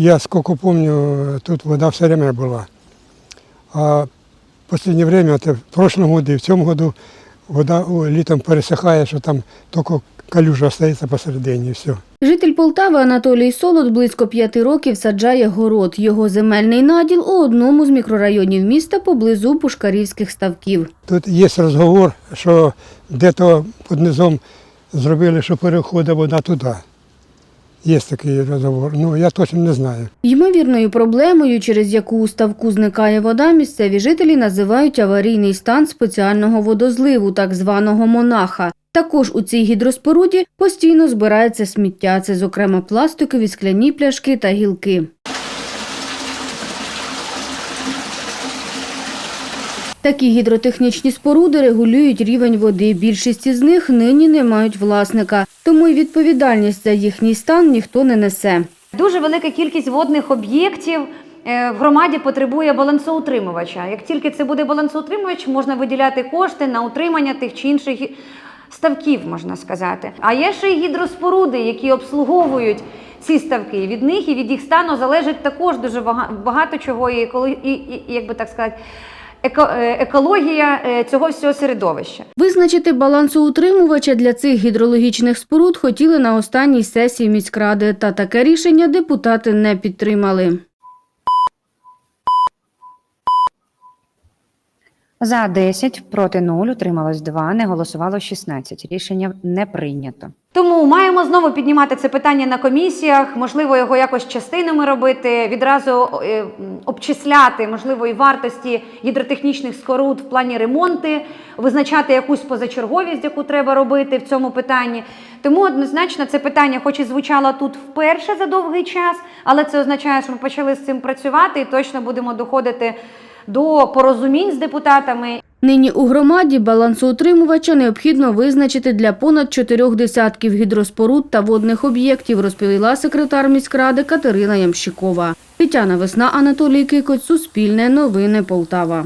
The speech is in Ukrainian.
я сколько помню, тут вода все время была. А в последнее время, это в прошлом году и в цьому году, вода літом пересихає, що там тільки калюжа остається посередині і все. Житель Полтави Анатолій Солод близько п'яти років саджає город. Його земельний наділ у одному з мікрорайонів міста поблизу Пушкарівських ставків. Тут є розговор, що де-то під низом зробили, що переходить вода туди. Є такий розговор. Ну, я точно не знаю. Ймовірною проблемою, через яку у ставку зникає вода, місцеві жителі називають аварійний стан спеціального водозливу, так званого монаха. Також у цій гідроспоруді постійно збирається сміття. Це, зокрема, пластикові, скляні пляшки та гілки. Такі гідротехнічні споруди регулюють рівень води. Більшість із них нині не мають власника, тому й відповідальність за їхній стан ніхто не несе. Дуже велика кількість водних об'єктів е, в громаді потребує балансоутримувача. Як тільки це буде балансоутримувач, можна виділяти кошти на утримання тих чи інших ставків, можна сказати. А є ще й гідроспоруди, які обслуговують ці ставки. Від них і від їх стану залежить також дуже багато чого, і, і, і, і як би так сказати, екологія е, цього всього середовища. Визначити балансоутримувача для цих гідрологічних споруд хотіли на останній сесії міськради, та таке рішення депутати не підтримали. За 10, проти 0, утрималось 2, не голосувало 16. Рішення не прийнято. Тому маємо знову піднімати це питання на комісіях, можливо, його якось частинами робити, відразу е, обчисляти, можливо, і вартості гідротехнічних споруд в плані ремонти, визначати якусь позачерговість, яку треба робити в цьому питанні. Тому однозначно це питання, хоч і звучало тут вперше за довгий час, але це означає, що ми почали з цим працювати і точно будемо доходити до порозумінь з депутатами Нині у громаді балансоутримувача необхідно визначити для понад чотирьох десятків гідроспоруд та водних об'єктів, розповіла секретар міськради Катерина Ямщикова. Тетяна Весна, Анатолій Кикоць, Суспільне новини Полтава.